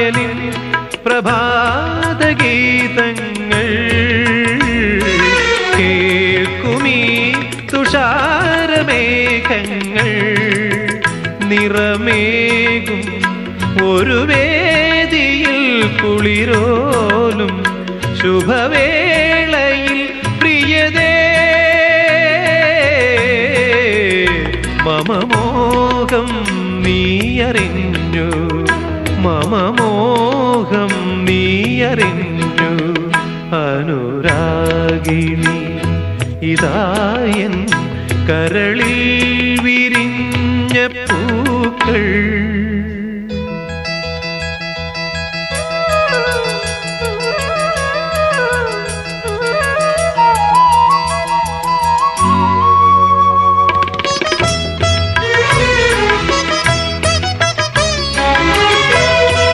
കായലിൻ പ്രഭാതഗീതങ്ങൾ കേൾക്കുമീ തുഷാരമേഘങ്ങൾ നിറമേകും ഒരു വേദിയിൽ കുളിരോലും ശുഭവേളയിൽ പ്രിയതേ. മമമോകം നീയറിഞ്ഞു. മമമോഹം നീയറിഞ്ഞു അനുരാഗിണി. ഇതായൻ കരളിൽ വിരിഞ്ഞ പൂക്കൾ.